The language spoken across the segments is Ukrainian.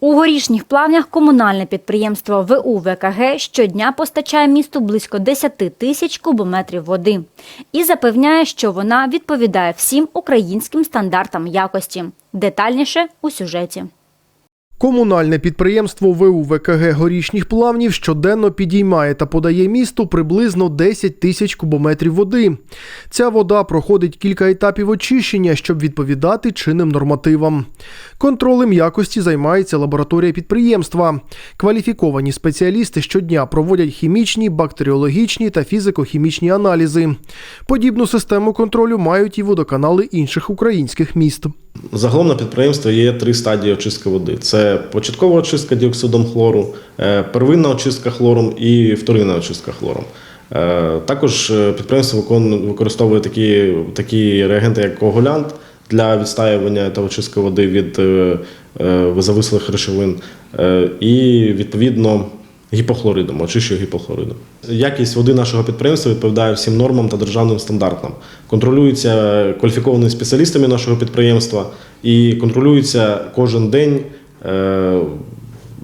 У горішніх плавнях комунальне підприємство ВУ ВКГ щодня постачає місту близько 10 тисяч кубометрів води і запевняє, що вона відповідає всім українським стандартам якості. Детальніше у сюжеті. Комунальне підприємство ВУ ВКГ горішніх плавнів щоденно підіймає та подає місту приблизно 10 тисяч кубометрів води. Ця вода проходить кілька етапів очищення, щоб відповідати чинним нормативам. Контролем якості займається лабораторія підприємства. Кваліфіковані спеціалісти щодня проводять хімічні, бактеріологічні та фізико-хімічні аналізи. Подібну систему контролю мають і водоканали інших українських міст. Загалом на підприємстві є три стадії очистки води: це початкова очистка діоксидом хлору, е, первинна очистка хлором і вторинна очистка хлором. Е, Також е, підприємство використовує такі, такі реагенти, як коагулянт для відстаювання та очистки води від завислих речовин, і відповідно гіпохлоридом, очищує гіпохлоридом. Якість води нашого підприємства відповідає всім нормам та державним стандартам. Контролюється кваліфікованими спеціалістами нашого підприємства і контролюється кожен день е,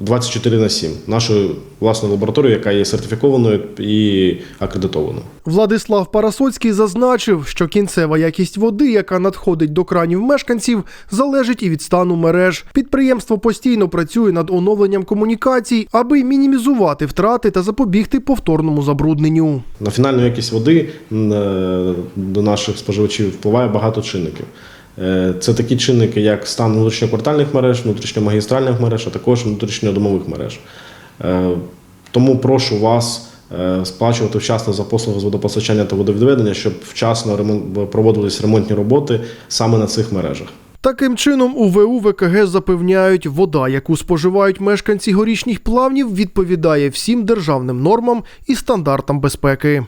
24 на 7 нашою власною лабораторією, яка є сертифікованою і акредитованою. Владислав Парасоцький зазначив, що кінцева якість води, яка надходить до кранів мешканців, залежить і від стану мереж. Підприємство постійно працює над оновленням комунікацій, аби мінімізувати втрати та запобігти повторному забрудненню. На фінальну якість води е, до наших споживачів впливає багато чинників. Е, Це такі чинники, як стан внутрішньоквартальних мереж, внутрішньомагістральних мереж, а також внутрішньодомових мереж. Е, Тому прошу вас е, сплачувати вчасно за послуги з водопостачання та водовідведення, щоб вчасно проводились ремонтні роботи саме на цих мережах. Таким чином, у ВУ ВКГ запевняють, вода, яку споживають мешканці горішніх плавнів, відповідає всім державним нормам і стандартам безпеки.